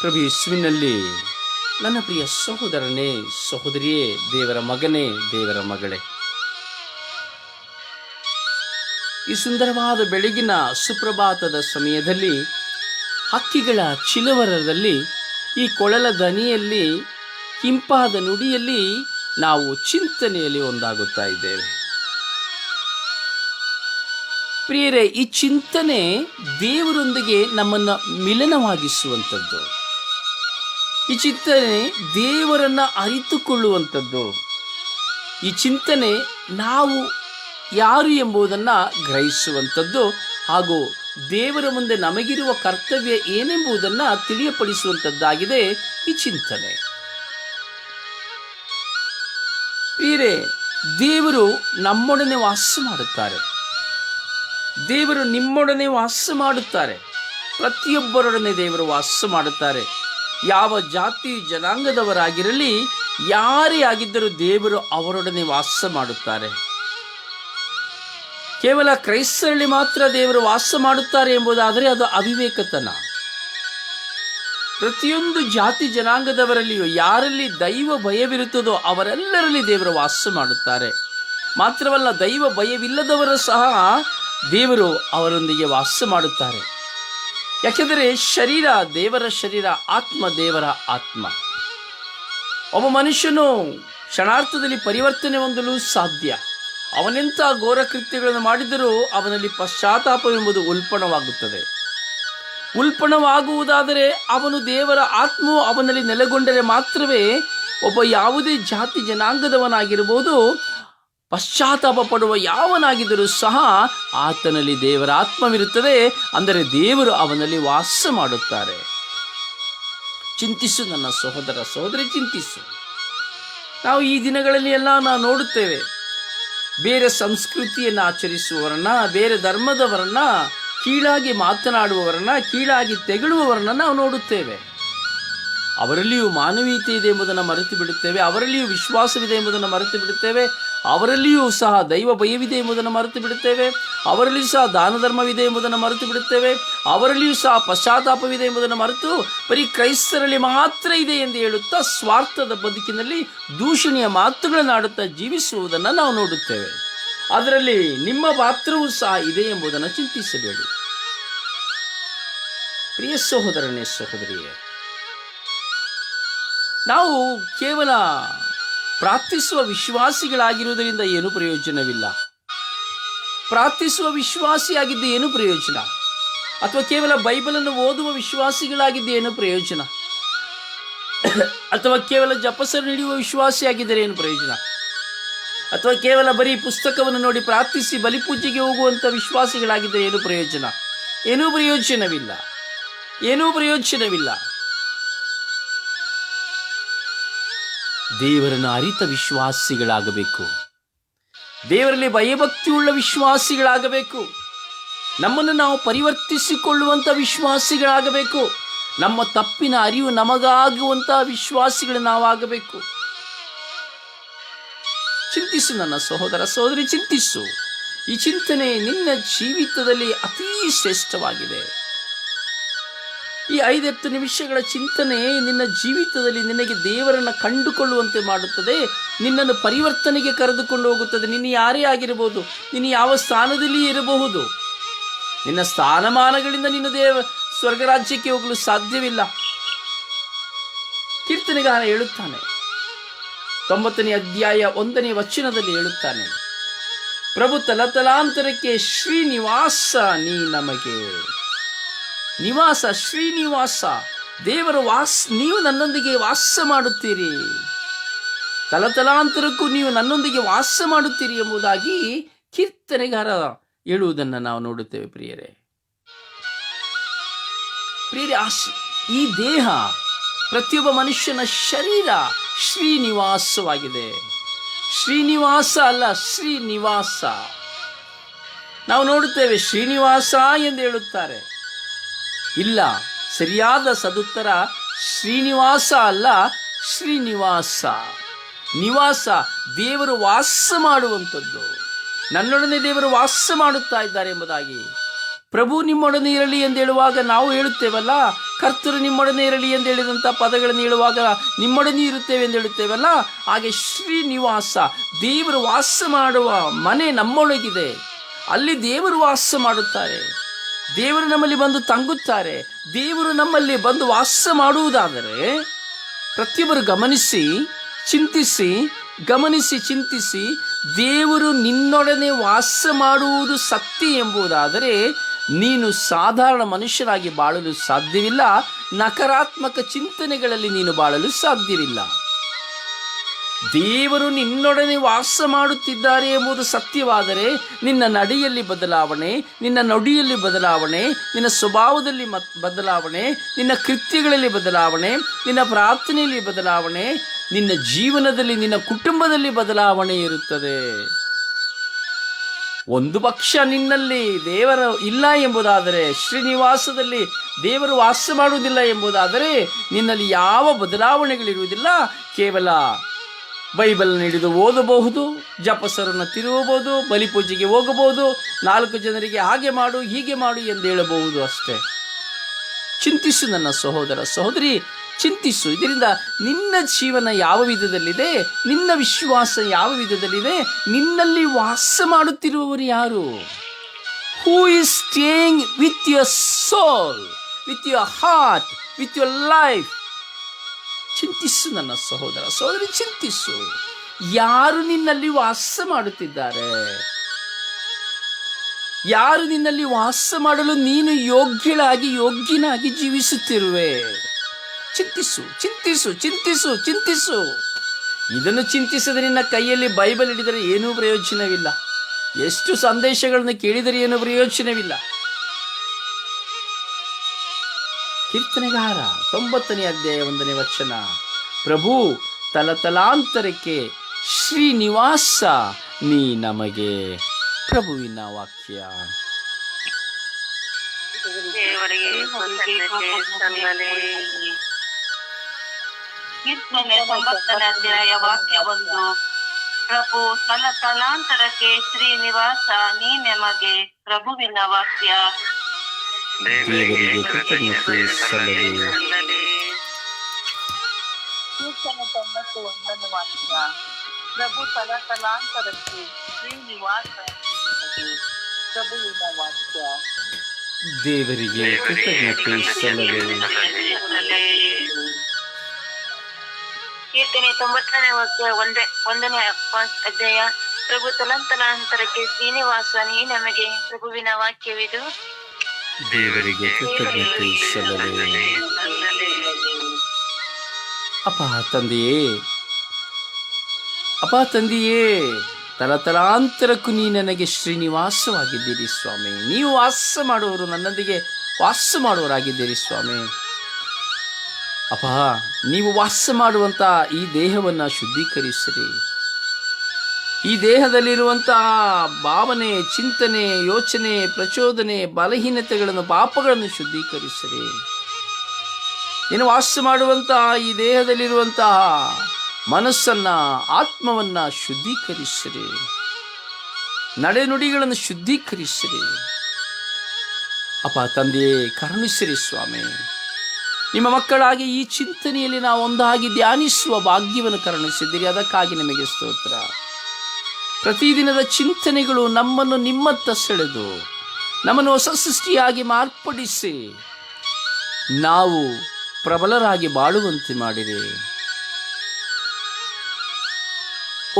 ಪ್ರಭು ಯೇಸುವಿನಲ್ಲಿ, ನನ್ನ ಪ್ರಿಯ ಸಹೋದರನೇ, ಸಹೋದರಿಯೇ, ದೇವರ ಮಗನೇ, ದೇವರ ಮಗಳೇ. ಈ ಸುಂದರವಾದ ಬೆಳಗಿನ ಸುಪ್ರಭಾತದ ಸಮಯದಲ್ಲಿ, ಹಕ್ಕಿಗಳ ಚಿಲವರದಲ್ಲಿ ಈ ಕೊಳಲ ದನಿಯಲ್ಲಿ ಹಿಂಪಾದ ನುಡಿಯಲ್ಲಿ ನಾವು ಚಿಂತನೆಯಲ್ಲಿ ಒಂದಾಗುತ್ತಾ ಇದ್ದೇವೆ. ಪ್ರಿಯರೇ, ಈ ಚಿಂತನೆ ದೇವರೊಂದಿಗೆ ನಮ್ಮನ್ನು ಮಿಲನವಾಗಿಸುವಂಥದ್ದು. ಈ ಚಿಂತನೆ ದೇವರನ್ನ ಅರಿತುಕೊಳ್ಳುವಂಥದ್ದು. ಈ ಚಿಂತನೆ ನಾವು ಯಾರು ಎಂಬುದನ್ನು ಗ್ರಹಿಸುವಂಥದ್ದು ಹಾಗೂ ದೇವರ ಮುಂದೆ ನಮಗಿರುವ ಕರ್ತವ್ಯ ಏನೆಂಬುದನ್ನು ತಿಳಿಯಪಡಿಸುವಂಥದ್ದಾಗಿದೆ ಈ ಚಿಂತನೆ. ಬೇರೆ ದೇವರು ನಮ್ಮೊಡನೆ ವಾಸ ಮಾಡುತ್ತಾರೆ. ದೇವರು ನಿಮ್ಮೊಡನೆ ವಾಸ ಮಾಡುತ್ತಾರೆ. ಪ್ರತಿಯೊಬ್ಬರೊಡನೆ ದೇವರು ವಾಸ ಮಾಡುತ್ತಾರೆ. ಯಾವ ಜಾತಿ ಜನಾಂಗದವರಾಗಿರಲಿ, ಯಾರೇ ಆಗಿದ್ದರೂ ದೇವರು ಅವರೊಡನೆ ವಾಸ ಮಾಡುತ್ತಾರೆ. ಕೇವಲ ಕ್ರೈಸ್ತರಲ್ಲಿ ಮಾತ್ರ ದೇವರು ವಾಸ ಮಾಡುತ್ತಾರೆ ಎಂಬುದಾದರೆ ಅದು ಅವಿವೇಕತನ. ಪ್ರತಿಯೊಂದು ಜಾತಿ ಜನಾಂಗದವರಲ್ಲಿಯೂ ಯಾರಲ್ಲಿ ದೈವ ಭಯವಿರುತ್ತದೋ ಅವರೆಲ್ಲರಲ್ಲಿ ದೇವರು ವಾಸ ಮಾಡುತ್ತಾರೆ. ಮಾತ್ರವಲ್ಲ ದೈವ ಭಯವಿಲ್ಲದವರು ಸಹ ದೇವರು ಅವರೊಂದಿಗೆ ವಾಸ ಮಾಡುತ್ತಾರೆ. ಯಾಕೆಂದರೆ ಶರೀರ ದೇವರ ಶರೀರ, ಆತ್ಮ ದೇವರ ಆತ್ಮ. ಒಬ್ಬ ಮನುಷ್ಯನು ಕ್ಷಣಾರ್ಥದಲ್ಲಿ ಪರಿವರ್ತನೆ ಹೊಂದಲು ಸಾಧ್ಯ. ಅವನೆಂಥ ಘೋರ ಕೃತ್ಯಗಳನ್ನು ಮಾಡಿದರೂ ಅವನಲ್ಲಿ ಪಶ್ಚಾತ್ತಾಪವೆಂಬುದು ಉಲ್ಪಣವಾಗುತ್ತದೆ. ಉಲ್ಪಣವಾಗುವುದಾದರೆ ಅವನು ದೇವರ ಆತ್ಮವು ಅವನಲ್ಲಿ ನೆಲೆಗೊಂಡರೆ ಮಾತ್ರವೇ ಒಬ್ಬ ಯಾವುದೇ ಜಾತಿ ಜನಾಂಗದವನಾಗಿರ್ಬೋದು ಪಶ್ಚಾತ್ತಾಪ ಪಡುವ ಯಾವನಾಗಿದ್ದರೂ ಸಹ ಆತನಲ್ಲಿ ದೇವರ ಆತ್ಮವಿರುತ್ತದೆ. ಅಂದರೆ ದೇವರು ಅವನಲ್ಲಿ ವಾಸ ಮಾಡುತ್ತಾರೆ. ಚಿಂತಿಸು ನನ್ನ ಸಹೋದರ ಸಹೋದರಿ, ಚಿಂತಿಸು. ನಾವು ಈ ದಿನಗಳಲ್ಲಿ ಎಲ್ಲ ನಾವು ನೋಡುತ್ತೇವೆ. ಬೇರೆ ಸಂಸ್ಕೃತಿಯನ್ನು ಆಚರಿಸುವವರನ್ನ, ಬೇರೆ ಧರ್ಮದವರನ್ನ, ಕೀಳಾಗಿ ಮಾತನಾಡುವವರನ್ನ, ಕೀಳಾಗಿ ತೆಗಳುವವರನ್ನ ನಾವು ನೋಡುತ್ತೇವೆ. ಅವರಲ್ಲಿಯೂ ಮಾನವೀಯತೆ ಇದೆ ಎಂಬುದನ್ನು ಮರೆತು ಬಿಡುತ್ತೇವೆ. ಅವರಲ್ಲಿಯೂ ವಿಶ್ವಾಸವಿದೆ ಎಂಬುದನ್ನು ಮರೆತು ಬಿಡುತ್ತೇವೆ. ಅವರಲ್ಲಿಯೂ ಸಹ ದೈವ ಭಯವಿದೆ ಎಂಬುದನ್ನು ಮರೆತು ಬಿಡುತ್ತೇವೆ ಅವರಲ್ಲಿಯೂ ಸಹ ದಾನ ಧರ್ಮವಿದೆ ಎಂಬುದನ್ನು ಮರೆತು ಬಿಡುತ್ತೇವೆ ಅವರಲ್ಲಿಯೂ ಸಹ ಪಶ್ಚಾತ್ತಾಪವಿದೆ ಎಂಬುದನ್ನು ಮರೆತು ಬರೀ ಕ್ರೈಸ್ತರಲ್ಲಿ ಮಾತ್ರ ಇದೆ ಎಂದು ಹೇಳುತ್ತಾ ಸ್ವಾರ್ಥದ ಬದುಕಿನಲ್ಲಿ ದೂಷಣೆಯ ಮಾತುಗಳನ್ನು ಆಡುತ್ತಾ ಜೀವಿಸುವುದನ್ನು ನಾವು ನೋಡುತ್ತೇವೆ. ಅದರಲ್ಲಿ ನಿಮ್ಮ ಪಾತ್ರವೂ ಸಹ ಇದೆ ಎಂಬುದನ್ನು ಚಿಂತಿಸಬೇಡಿ. ಪ್ರಿಯ ಸಹೋದರನೇ ಸಹೋದರಿಯೇ ನಾವು ಕೇವಲ ಪ್ರಾರ್ಥಿಸುವ ವಿಶ್ವಾಸಿಗಳಾಗಿರುವುದರಿಂದ ಏನು ಪ್ರಯೋಜನವಿಲ್ಲ. ಪ್ರಾರ್ಥಿಸುವ ವಿಶ್ವಾಸಿಯಾಗಿದ್ದು ಏನು ಪ್ರಯೋಜನ? ಅಥವಾ ಕೇವಲ ಬೈಬಲನ್ನು ಓದುವ ವಿಶ್ವಾಸಿಗಳಾಗಿದ್ದು ಏನು ಪ್ರಯೋಜನ? ಅಥವಾ ಕೇವಲ ಜಪಸರು ನೀಡುವ ವಿಶ್ವಾಸಿಯಾಗಿದ್ದರೆ ಏನು ಪ್ರಯೋಜನ? ಅಥವಾ ಕೇವಲ ಬರೀ ಪುಸ್ತಕವನ್ನು ನೋಡಿ ಪ್ರಾರ್ಥಿಸಿ ಬಲಿಪೂಜೆಗೆ ಹೋಗುವಂಥ ವಿಶ್ವಾಸಿಗಳಾಗಿದ್ದರೆ ಏನು ಪ್ರಯೋಜನ? ಏನೂ ಪ್ರಯೋಜನವಿಲ್ಲ. ಏನೂ ಪ್ರಯೋಜನವಿಲ್ಲ. ದೇವರನ್ನು ಅರಿತ ವಿಶ್ವಾಸಿಗಳಾಗಬೇಕು. ದೇವರಲ್ಲಿ ಭಯಭಕ್ತಿಯುಳ್ಳ ವಿಶ್ವಾಸಿಗಳಾಗಬೇಕು. ನಮ್ಮನ್ನು ನಾವು ಪರಿವರ್ತಿಸಿಕೊಳ್ಳುವಂಥ ವಿಶ್ವಾಸಿಗಳಾಗಬೇಕು. ನಮ್ಮ ತಪ್ಪಿನ ಅರಿವು ನಮಗಾಗುವಂಥ ವಿಶ್ವಾಸಿಗಳು ನಾವಾಗಬೇಕು. ಚಿಂತಿಸು ನನ್ನ ಸಹೋದರ ಸಹೋದರಿ, ಚಿಂತಿಸು. ಈ ಚಿಂತನೆ ನಿನ್ನ ಜೀವಿತದಲ್ಲಿ ಅತೀ ಶ್ರೇಷ್ಠವಾಗಿದೆ. ಈ ಐದತ್ತು ನಿಮಿಷಗಳ ಚಿಂತನೆ ನಿನ್ನ ಜೀವಿತದಲ್ಲಿ ನಿನಗೆ ದೇವರನ್ನು ಕಂಡುಕೊಳ್ಳುವಂತೆ ಮಾಡುತ್ತದೆ. ನಿನ್ನನ್ನು ಪರಿವರ್ತನೆಗೆ ಕರೆದುಕೊಂಡು ಹೋಗುತ್ತದೆ. ನಿನ್ನ ಯಾರೇ ಆಗಿರಬಹುದು, ನೀನು ಯಾವ ಸ್ಥಾನದಲ್ಲಿ ಇರಬಹುದು. ನಿನ್ನ ಸ್ಥಾನಮಾನಗಳಿಂದ ನಿನ್ನ ದೇವ, ಸ್ವರ್ಗರಾಜ್ಯಕ್ಕೆ ಹೋಗಲು ಸಾಧ್ಯವಿಲ್ಲ. ಕೀರ್ತನೆಗಾರ ಹೇಳುತ್ತಾನೆ. ತೊಂಬತ್ತನೇ ಅಧ್ಯಾಯ ಒಂದನೇ ವಚನದಲ್ಲಿ ಹೇಳುತ್ತಾನೆ. ಪ್ರಭು ತಲತಲಾಂತರಕ್ಕೆ ಶ್ರೀನಿವಾಸ, ನೀ ನಮಗೆ ನಿವಾಸ, ಶ್ರೀನಿವಾಸ, ದೇವರ ವಾಸ, ನೀವು ನನ್ನೊಂದಿಗೆ ವಾಸ ಮಾಡುತ್ತೀರಿ. ತಲತಲಾಂತರಕ್ಕೂ ನೀವು ನನ್ನೊಂದಿಗೆ ವಾಸ ಮಾಡುತ್ತೀರಿ ಎಂಬುದಾಗಿ ಕೀರ್ತನೆಗಾರ ಹೇಳುವುದನ್ನು ನಾವು ನೋಡುತ್ತೇವೆ ಪ್ರಿಯರೇ. ಪ್ರಿಯರೇ ಆಶ್ ಈ ದೇಹ ಪ್ರತಿಯೊಬ್ಬ ಮನುಷ್ಯನ ಶರೀರ ಶ್ರೀನಿವಾಸವಾಗಿದೆ. ಶ್ರೀನಿವಾಸ ಅಲ್ಲ, ಶ್ರೀನಿವಾಸ. ನಾವು ನೋಡುತ್ತೇವೆ ಶ್ರೀನಿವಾಸ ಎಂದು ಹೇಳುತ್ತಾರೆ. ಇಲ್ಲ, ಸರಿಯಾದ ಸದುತ್ತರ ಶ್ರೀನಿವಾಸ ಅಲ್ಲ, ಶ್ರೀನಿವಾಸ. ನಿವಾಸ ದೇವರು ವಾಸ ಮಾಡುವಂಥದ್ದು. ನನ್ನೊಡನೆ ದೇವರು ವಾಸ ಮಾಡುತ್ತಾ ಇದ್ದಾರೆ ಎಂಬುದಾಗಿ. ಪ್ರಭು ನಿಮ್ಮೊಡನೆ ಇರಲಿ ಎಂದು ಹೇಳುವಾಗ ನಾವು ಹೇಳುತ್ತೇವಲ್ಲ? ಕರ್ತರು ನಿಮ್ಮೊಡನೆ ಇರಲಿ ಎಂದು ಹೇಳಿದಂಥ ಪದಗಳನ್ನು ಹೇಳುವಾಗ ನಿಮ್ಮೊಡನೆ ಇರುತ್ತೇವೆ ಎಂದು ಹೇಳುತ್ತೇವಲ್ಲ? ಹಾಗೆ ಶ್ರೀನಿವಾಸ ದೇವರು ವಾಸ ಮಾಡುವ ಮನೆ ನಮ್ಮೊಳಗಿದೆ. ಅಲ್ಲಿ ದೇವರು ವಾಸ ಮಾಡುತ್ತಾರೆ. ದೇವರು ನಮ್ಮಲ್ಲಿ ಬಂದು ತಂಗುತ್ತಾರೆ, ದೇವರು ನಮ್ಮಲ್ಲಿ ಬಂದು ವಾಸ ಮಾಡುವುದಾದರೆ ಪ್ರತಿಯೊಬ್ಬರು ಗಮನಿಸಿ, ಚಿಂತಿಸಿ ಗಮನಿಸಿ, ಚಿಂತಿಸಿ, ದೇವರು ನಿನ್ನೊಡನೆ ವಾಸ ಮಾಡುವುದು ಸತ್ಯ ಎಂಬುದಾದರೆ ನೀನು ಸಾಧಾರಣ ಮನುಷ್ಯರಾಗಿ ಬಾಳಲು ಸಾಧ್ಯವಿಲ್ಲ, ನಕಾರಾತ್ಮಕ ಚಿಂತನೆಗಳಲ್ಲಿ ನೀನು ಬಾಳಲು ಸಾಧ್ಯವಿಲ್ಲ. ದೇವರು ನಿನ್ನೊಡನೆ ವಾಸ ಮಾಡುತ್ತಿದ್ದಾರೆ ಎಂಬುದು ಸತ್ಯವಾದರೆ ನಿನ್ನ ನಡೆಯಲ್ಲಿ ಬದಲಾವಣೆ, ನಿನ್ನ ನುಡಿಯಲ್ಲಿ ಬದಲಾವಣೆ, ನಿನ್ನ ಸ್ವಭಾವದಲ್ಲಿ ಮತ್ ಬದಲಾವಣೆ, ನಿನ್ನ ಕೃತ್ಯಗಳಲ್ಲಿ ಬದಲಾವಣೆ, ನಿನ್ನ ಪ್ರಾರ್ಥನೆಯಲ್ಲಿ ಬದಲಾವಣೆ, ನಿನ್ನ ಜೀವನದಲ್ಲಿ, ನಿನ್ನ ಕುಟುಂಬದಲ್ಲಿ ಬದಲಾವಣೆ ಇರುತ್ತದೆ. ಒಂದು ಪಕ್ಷ ನಿನ್ನಲ್ಲಿ ದೇವರ ಇಲ್ಲ ಎಂಬುದಾದರೆ, ಶ್ರೀನಿವಾಸದಲ್ಲಿ ದೇವರು ವಾಸ ಮಾಡುವುದಿಲ್ಲ ಎಂಬುದಾದರೆ, ನಿನ್ನಲ್ಲಿ ಯಾವ ಬದಲಾವಣೆಗಳಿರುವುದಿಲ್ಲ. ಕೇವಲ ಬೈಬಲ್ ಹಿಡಿದು ಓದಬಹುದು, ಜಪಸರನ್ನು ತಿರುಗಬಹುದು ಬಲಿಪೂಜೆಗೆ ಹೋಗಬಹುದು, ನಾಲ್ಕು ಜನರಿಗೆ ಹಾಗೆ ಮಾಡು, ಹೀಗೆ ಮಾಡು ಎಂದು ಹೇಳಬಹುದು ಅಷ್ಟೇ. ಚಿಂತಿಸು ನನ್ನ ಸಹೋದರ ಸಹೋದರಿ, ಚಿಂತಿಸು. ಇದರಿಂದ ನಿನ್ನ ಜೀವನ ಯಾವ ವಿಧದಲ್ಲಿದೆ? ನಿನ್ನ ವಿಶ್ವಾಸ ಯಾವ ವಿಧದಲ್ಲಿದೆ? ನಿನ್ನಲ್ಲಿ ವಾಸ ಮಾಡುತ್ತಿರುವವರು ಯಾರು? Who is staying with your soul with your heart with your life ಚಿಂತಿಸು ನನ್ನ ಸಹೋದರ ಸಹೋದರಿ, ಚಿಂತಿಸು. ಯಾರು ನಿನ್ನಲ್ಲಿ ವಾಸ ಮಾಡುತ್ತಿದ್ದಾರೆ? ಯಾರು ನಿನ್ನಲ್ಲಿ ವಾಸ ಮಾಡಲು ನೀನು ಯೋಗ್ಯಳಾಗಿ, ಯೋಗ್ಯನಾಗಿ ಜೀವಿಸುತ್ತಿರುವೆ? ಚಿಂತಿಸು ಚಿಂತಿಸು ಚಿಂತಿಸು ಚಿಂತಿಸು. ಇದನ್ನು ಚಿಂತಿಸದೆ ನಿನ್ನ ಕೈಯಲ್ಲಿ ಬೈಬಲ್ ಹಿಡಿದರೆ ಏನೂ ಪ್ರಯೋಜನವಿಲ್ಲ. ಎಷ್ಟು ಸಂದೇಶಗಳನ್ನು ಕೇಳಿದರೆ ಏನೂ ಪ್ರಯೋಜನವಿಲ್ಲ. ಕೀರ್ತನೆಗಾರ, ತೊಂಬತ್ತನೇ ಅಧ್ಯಾಯ ಒಂದನೇ ವಚನ. ಪ್ರಭು, ತಲತಲಾಂತರಕ್ಕೆ ಶ್ರೀನಿವಾಸ, ನೀ ನಮಗೆ ಪ್ರಭುವಿನ ವಾಕ್ಯ. ಕೀರ್ತನೆ ತೊಂಬತ್ತನೇ ಅಧ್ಯಾಯ ವಾಕ್ಯ ಒಂದು. ಪ್ರಭು ತಲ ತಲಾಂತರಕ್ಕೆ ಶ್ರೀನಿವಾಸ, ನೀ ನಮಗೆ ಪ್ರಭುವಿನ ವಾಕ್ಯ. ದೇವರಿಗೆ ಕೃತಜ್ಞತೆ ಸಲ್ಲಲಿ ಸಲ್ಲಲಿ. ಕೀರ್ತನೆ ತೊಂಬತ್ತು ಒಂದನೇ ವಾಕ್ಯ ಪ್ರಭು ತಲ ತಲಾಂತರಕ್ಕೆ ಶ್ರೀನಿವಾಸ ನಿನಗೆ ಪ್ರಭುವಿನ ವಾಕ್ಯ ದೇವರಿಗೆ ಕೃತಜ್ಞತೆ ಸಲ್ಲಲಿ ಸಲ್ಲಲಿ. ಕೀರ್ತನೆ ತೊಂಬತ್ತನೇ ವಾಕ್ಯ ಒಂದೇ ಒಂದನೇ ಅಧ್ಯಾಯ ಪ್ರಭು ತಲಾಂತರಾಂತರಕ್ಕೆ ಶ್ರೀನಿವಾಸ ನೀ ನಮಗೆ ಪ್ರಭುವಿನ ವಾಕ್ಯವಿದು ದೇವರಿಗೆ ಕೃತಜ್ಞತೆ ಸಲ್ಲಲಿ ಅಪ್ಪ ತಂದೆಯೇ, ಅಪ ತಂದೆಯೇ, ತಲತಲಾಂತರಕ್ಕೂ ನೀ ನನಗೆ ಶ್ರೀನಿವಾಸವಾಗಿದ್ದೀರಿ ಸ್ವಾಮಿ. ನೀವು ವಾಸ ಮಾಡುವವರು ನನ್ನೊಂದಿಗೆ ವಾಸ ಮಾಡುವವರಾಗಿದ್ದೀರಿ ಸ್ವಾಮಿ. ಅಪ್ಪ ನೀವು ವಾಸ ಮಾಡುವಂಥ ಈ ದೇಹವನ್ನು ಶುದ್ಧೀಕರಿಸಿರಿ. ಈ ದೇಹದಲ್ಲಿರುವಂತಹ ಭಾವನೆ, ಚಿಂತನೆ, ಯೋಚನೆ, ಪ್ರಚೋದನೆ, ಬಲಹೀನತೆಗಳನ್ನು, ಪಾಪಗಳನ್ನು ಶುದ್ಧೀಕರಿಸಿರಿ. ಏನು ವಾಸ ಮಾಡುವಂತಹ ಈ ದೇಹದಲ್ಲಿರುವಂತಹ ಮನಸ್ಸನ್ನ, ಆತ್ಮವನ್ನ ಶುದ್ಧೀಕರಿಸಿರಿ. ನಡೆನುಡಿಗಳನ್ನು ಶುದ್ಧೀಕರಿಸಿರಿ. ಅಪ್ಪ, ತಂದೆಯೇ, ಕರುಣಿಸಿರಿ ಸ್ವಾಮಿ. ನಿಮ್ಮ ಮಕ್ಕಳಾಗಿ ಈ ಚಿಂತನೆಯಲ್ಲಿ ನಾವು ಒಂದಾಗಿ ಧ್ಯಾನಿಸುವ ಭಾಗ್ಯವನ್ನು ಕರುಣಿಸಿದ್ದೀರಿ ಅದಕ್ಕಾಗಿ ನಿಮಗೆ ಸ್ತೋತ್ರ. ಪ್ರತಿದಿನದ ಚಿಂತನೆಗಳು ನಮ್ಮನ್ನು ನಿಮ್ಮತ್ತ ಸೆಳೆದು ನಮ್ಮನ್ನು ಹೊಸ ಸೃಷ್ಟಿಯಾಗಿ ಮಾರ್ಪಡಿಸಿ. ನಾವು ಪ್ರಬಲರಾಗಿ ಬಾಳುವಂತೆ ಮಾಡಿರಿ.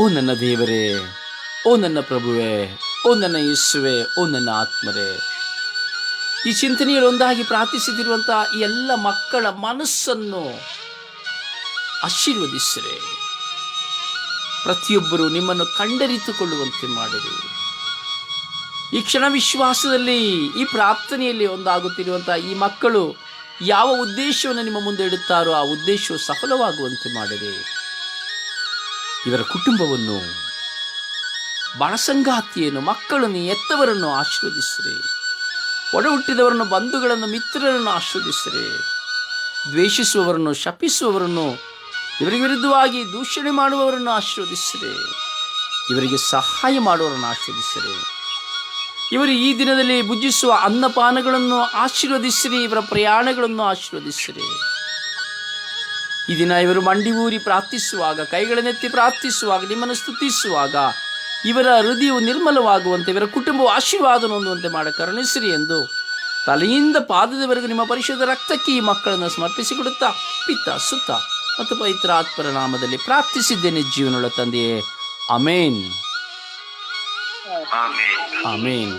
ಓ ನನ್ನ ದೇವರೇ, ಓ ನನ್ನ ಪ್ರಭುವೇ, ಓ ನನ್ನ ಯೇಸುವೆ, ಓ ನನ್ನ ಆತ್ಮರೇ. ಈ ಚಿಂತನೆಯಲ್ಲಿ ಒಂದಾಗಿ ಪ್ರಾರ್ಥಿಸುತ್ತಿರುವಂತಹ ಎಲ್ಲ ಮಕ್ಕಳ ಮನಸ್ಸನ್ನು ಆಶೀರ್ವದಿಸಿರಿ. ಪ್ರತಿಯೊಬ್ಬರು ನಿಮ್ಮನ್ನು ಕಂಡರಿತುಕೊಳ್ಳುವಂತೆ ಮಾಡಿರಿ. ಈ ಕ್ಷಣ ವಿಶ್ವಾಸದಲ್ಲಿ, ಈ ಪ್ರಾರ್ಥನೆಯಲ್ಲಿ ಒಂದಾಗುತ್ತಿರುವಂಥ ಈ ಮಕ್ಕಳು ಯಾವ ಉದ್ದೇಶವನ್ನು ನಿಮ್ಮ ಮುಂದೆ ಇಡುತ್ತಾರೋ ಆ ಉದ್ದೇಶವು ಸಫಲವಾಗುವಂತೆ ಮಾಡಿರಿ. ಇವರ ಕುಟುಂಬವನ್ನು, ಬಣಸಂಗಾತಿಯನ್ನು, ಮಕ್ಕಳನ್ನು ಎತ್ತವರನ್ನು ಆಶೀರ್ವದಿಸಿರಿ. ಒಡ ಹುಟ್ಟಿದವರನ್ನು ಬಂಧುಗಳನ್ನು, ಮಿತ್ರರನ್ನು ಆಶೀರ್ವದಿಸಿರಿ. ದ್ವೇಷಿಸುವವರನ್ನು, ಶಪಿಸುವವರನ್ನು ಇವರಿಗೆ ವಿರುದ್ಧವಾಗಿ ದೂಷಣೆ ಮಾಡುವವರನ್ನು ಆಶೀರ್ವದಿಸಿರಿ. ಇವರಿಗೆ ಸಹಾಯ ಮಾಡುವವರನ್ನು ಆಶೀರ್ವದಿಸಿರಿ. ಇವರು ಈ ದಿನದಲ್ಲಿ ಭುಜಿಸುವ ಅನ್ನಪಾನಗಳನ್ನು ಆಶೀರ್ವದಿಸಿರಿ, ಇವರ ಪ್ರಯಾಣಗಳನ್ನು ಆಶೀರ್ವದಿಸಿರಿ. ಈ ದಿನ ಇವರು ಮಂಡಿ ಊರಿ ಪ್ರಾರ್ಥಿಸುವಾಗ ಕೈಗಳನ್ನೆತ್ತಿ ಪ್ರಾರ್ಥಿಸುವಾಗ, ನಿಮ್ಮನ್ನು ಸ್ತುತಿಸುವಾಗ ಇವರ ಹೃದಯವು ನಿರ್ಮಲವಾಗುವಂತೆ, ಇವರ ಕುಟುಂಬವು ಆಶೀರ್ವಾದ ಹೊಂದುವಂತೆ ಮಾಡ ಕರುಣಿಸಿರಿ ಎಂದು ತಲೆಯಿಂದ ಪಾದದವರೆಗೂ ನಿಮ್ಮ ಪರಿಶುದ್ಧ ರಕ್ತಕ್ಕೆ ಈ ಮಕ್ಕಳನ್ನು ಸಮರ್ಪಿಸಿಕೊಡುತ್ತಾ ಪಿತ್ತ ಸುತ್ತ ಮತ್ತು ಪವಿತ್ರ ಆತ್ಮರ ನಾಮದಲ್ಲಿ ಪ್ರಾರ್ಥಿಸಿದ್ದೇನೆ ಜೀವನೊಳ ತಂದೆಯೇ. Amen amen